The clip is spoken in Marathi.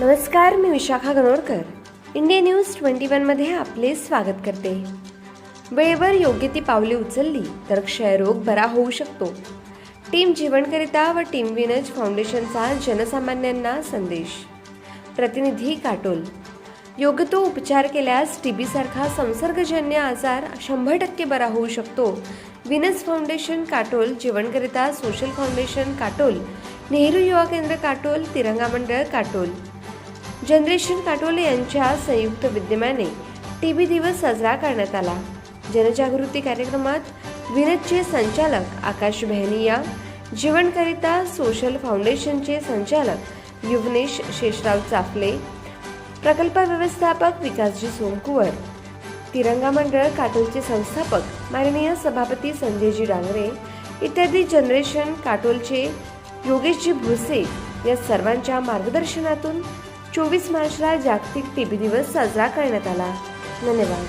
नमस्कार मी Vishakha Ganorkar India news twenty वनमध्ये आपले स्वागत करते. वेळेवर योग्य ती पावले उचलली तर क्षयरोग बरा होऊ शकतो. टीम जीवनकरिता व टीम विनज फाउंडेशनचा जनसामान्यांना संदेश. प्रतिनिधी काटोल. योग्य तो उपचार केल्यास टीबी सारखा संसर्गजन्य आजार शंभर टक्के बरा होऊ शकतो. विनस फाउंडेशन काटोल जीवनकरिता सोशल फाउंडेशन काटोल नेहरू युवा केंद्र काटोल तिरंगा मंडळ काटोल. जनरेशन काटोल यांच्या संयुक्त विद्यमाने टी बी दिवस साजरा करण्यात आला. जनजागृती कार्यक्रमात विनदचे संचालक आकाश बहनिया जीवनकरिता सोशल फाउंडेशनचे संचालक युवनेश शेषराव चाफले प्रकल्प व्यवस्थापक विकासजी सोमकुवर तिरंगा मंडळ काटोलचे संस्थापक माननीय सभापती संजयजी डांगरे इत्यादी जनरेशन काटोलचे योगेशजी भुसे या सर्वांच्या मार्गदर्शनातून चोवीस मार्चला जागतिक टीबी दिवस साजरा करण्यात आला. धन्यवाद.